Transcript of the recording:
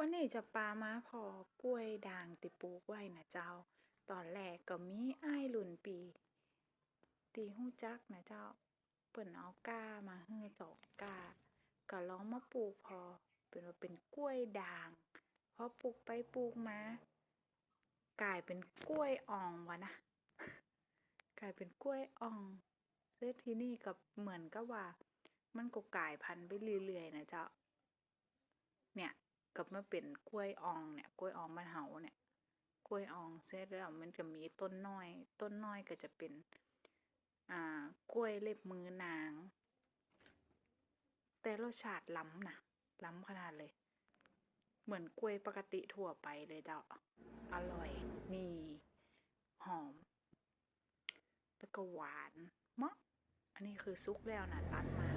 วันนี้จะปามาพอกล้วยด่างติปูกไว้นะเจ้า ตอนแรกก็มีอ้ายรุ่นปี ตีหู้จักนะเจ้า เปิ่นเอาก้ามาเฮือสองก้า ก็ลองมาปลูกพอ เป็นว่าเป็นกล้วยด่าง พอปลูกไปปลูกมา กลายเป็นกล้วยอ่องวะนะ กลายเป็นกล้วยอ่องเสร็จที่นี่ก็เหมือนกับว่า มันก็กลายพันธุ์ไปเรื่อยๆนะเจ้า เนี่ย ก็มาเป็นกล้วยอองเนี่ยกล้วยอองบ้านเฮาเนี่ยกล้วยอองเสร็จแล้วมันก็มีต้นน้อย ต้นน้อยก็จะเป็นอ่ากล้วยเล็บมือนาง แต่รสชาติล้ำนะล้ำขนาดเลย เหมือนกล้วยปกติทั่วไปเลยเจ้าอร่อยนี่หอม แล้วก็หวานมะอันนี้คือซุกแล้วนะตัดมา